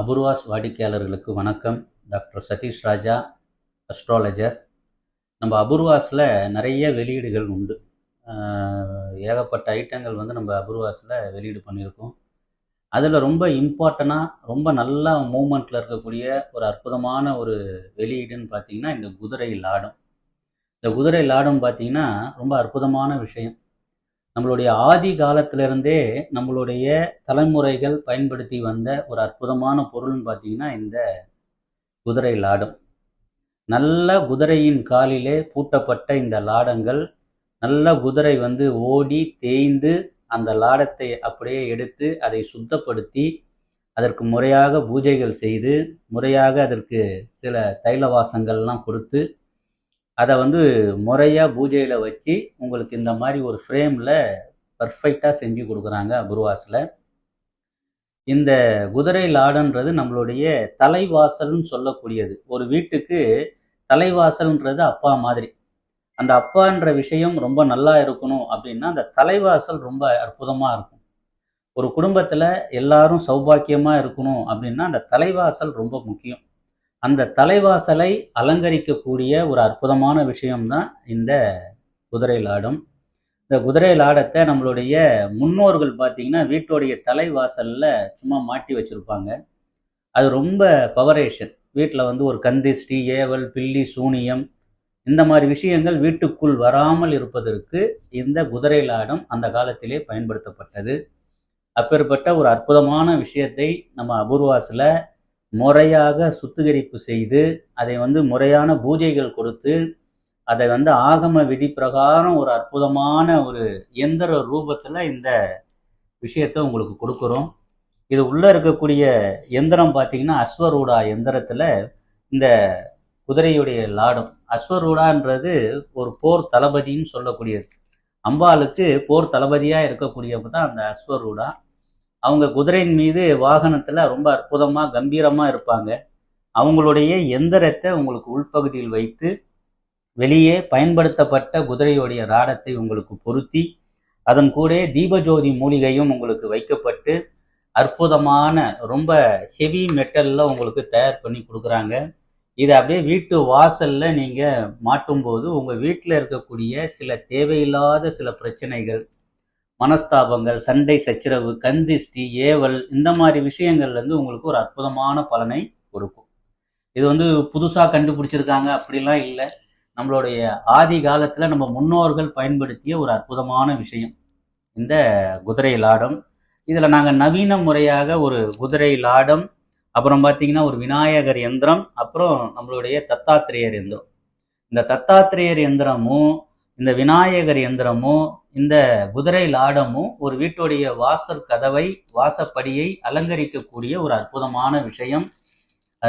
அபூர்வாஸ் வாடிக்கையாளர்களுக்கு வணக்கம். டாக்டர் சதீஷ் ராஜா அஸ்ட்ராலஜர் நம்ம அபூர்வாஸில் நிறைய வெளியீடுகள் உண்டு. ஏகப்பட்ட ஐட்டங்கள் வந்து நம்ம அபூர்வாஸில் வெளியீடு பண்ணியிருக்கோம். அதில் ரொம்ப இம்பார்ட்டண்ட்டாக ரொம்ப நல்ல மூமெண்ட்டில் இருக்கக்கூடிய ஒரு அற்புதமான ஒரு வெளியீடுன்னு பார்த்தீங்கன்னா இந்த குதிரை லாடம். இந்த குதிரை லாடம் பார்த்தீங்கன்னா ரொம்ப அற்புதமான விஷயம். நம்மளுடைய ஆதி காலத்திலிருந்தே நம்மளுடைய தலைமுறைகள் பயன்படுத்தி வந்த ஒரு அற்புதமான பொருள்னு பார்த்தீங்கன்னா இந்த குதிரை லாடம். நல்ல குதிரையின் காலிலே பூட்டப்பட்ட இந்த லாடங்கள் நல்ல குதிரை வந்து ஓடி தேய்ந்து அந்த லாடத்தை அப்படியே எடுத்து அதை சுத்தப்படுத்தி அதற்கு முறையாக பூஜைகள் செய்து முறையாக அதற்கு சில தைல வாசங்கள்லாம் கொடுத்து அதை வந்து முறையாக பூஜையில் வச்சு உங்களுக்கு இந்த மாதிரி ஒரு ஃப்ரேமில் பர்ஃபெக்டாக செஞ்சு கொடுக்குறாங்க அபுர்வாஸில் இந்த குதிரை லாடன்றது நம்மளுடைய தலைவாசல்னு சொல்லக்கூடியது. ஒரு வீட்டுக்கு தலைவாசல்ன்றது அப்பா மாதிரி. அந்த அப்பான்ற விஷயம் ரொம்ப நல்லா இருக்கணும் அப்படின்னா அந்த தலைவாசல் ரொம்ப அற்புதமாக இருக்கும். ஒரு குடும்பத்தில் எல்லாரும் சௌபாக்கியமாக இருக்கணும் அப்படின்னா அந்த தலைவாசல் ரொம்ப முக்கியம். அந்த தலைவாசலை அலங்கரிக்கக்கூடிய ஒரு அற்புதமான விஷயம்தான் இந்த குதிரை லாடம். இந்த குதிரை லாடத்தை நம்மளுடைய முன்னோர்கள் பார்த்தீங்கன்னா வீட்டுடைய தலைவாசலில் சும்மா மாட்டி வச்சுருப்பாங்க. அது ரொம்ப பவரேஷன். வீட்டில் வந்து ஒரு கந்திஷ்டி ஏவல் பில்லி சூனியம் இந்த மாதிரி விஷயங்கள் வீட்டுக்குள் வராமல் இருப்பதற்கு இந்த குதிரை லாடம் அந்த காலத்திலே பயன்படுத்தப்பட்டது. அப்பேற்பட்ட ஒரு அற்புதமான விஷயத்தை நம்ம அபூர்வாஸில் முறையாக சுத்திகரிப்பு செய்து அதை வந்து முறையான பூஜைகள் கொடுத்து அதை வந்து ஆகம விதி பிரகாரம் ஒரு அற்புதமான ஒரு எந்திர ரூபத்தில் இந்த விஷயத்தை உங்களுக்கு கொடுக்குறோம். இது உள்ளே இருக்கக்கூடிய எந்திரம் பார்த்தீங்கன்னா அஸ்வரூடா எந்திரத்தில் இந்த குதிரையுடைய லாடம். அஸ்வரூடான்றது ஒரு போர் தளபதின்னு சொல்லக்கூடியது. அம்பாளுக்கு போர் தளபதியாக இருக்கக்கூடியவங்க தான் அந்த அஸ்வரூடா. அவங்க குதிரையின் மீது வாகனத்தில் ரொம்ப அற்புதமாக கம்பீரமாக இருப்பாங்க. அவங்களுடைய எந்திரத்தை உங்களுக்கு உள்பகுதியில் வைத்து வெளியே பயன்படுத்தப்பட்ட குதிரையுடைய ராடத்தை உங்களுக்கு பொருத்தி அதன் கூட தீபஜோதி மூலிகையும் உங்களுக்கு வைக்கப்பட்டு அற்புதமான ரொம்ப ஹெவி மெட்டலில் உங்களுக்கு தயார் பண்ணி கொடுக்குறாங்க. இதை அப்படியே வீட்டு வாசலில் நீங்கள் மாட்டும்போது உங்கள் வீட்டில் இருக்கக்கூடிய சில தேவையில்லாத சில பிரச்சனைகள் மனஸ்தாபங்கள் சண்டை சச்சரவு கந்திஷ்டி ஏவல் இந்த மாதிரி விஷயங்கள்லேருந்து உங்களுக்கு ஒரு அற்புதமான பலனை கொடுக்கும். இது வந்து புதுசாக கண்டுபிடிச்சிருக்காங்க அப்படிலாம் இல்லை. நம்மளுடைய ஆதி காலத்தில் நம்ம முன்னோர்கள் பயன்படுத்திய ஒரு அற்புதமான விஷயம். இந்த குதிரை லாடம். இதில் நாங்கள் நவீன முறையாக ஒரு குதிரை லாடம் அப்புறம் பார்த்தீங்கன்னா ஒரு விநாயகர் எந்திரம் அப்புறம் நம்மளுடைய தத்தாத்திரேயர் எந்திரம். இந்த தத்தாத்திரேயர் எந்திரமும் இந்த விநாயகர் எந்திரமும் இந்த குதிரை லாடமும் ஒரு வீட்டுடைய வாசல் கதவை வாசப்படியை அலங்கரிக்கக்கூடிய ஒரு அற்புதமான விஷயம்.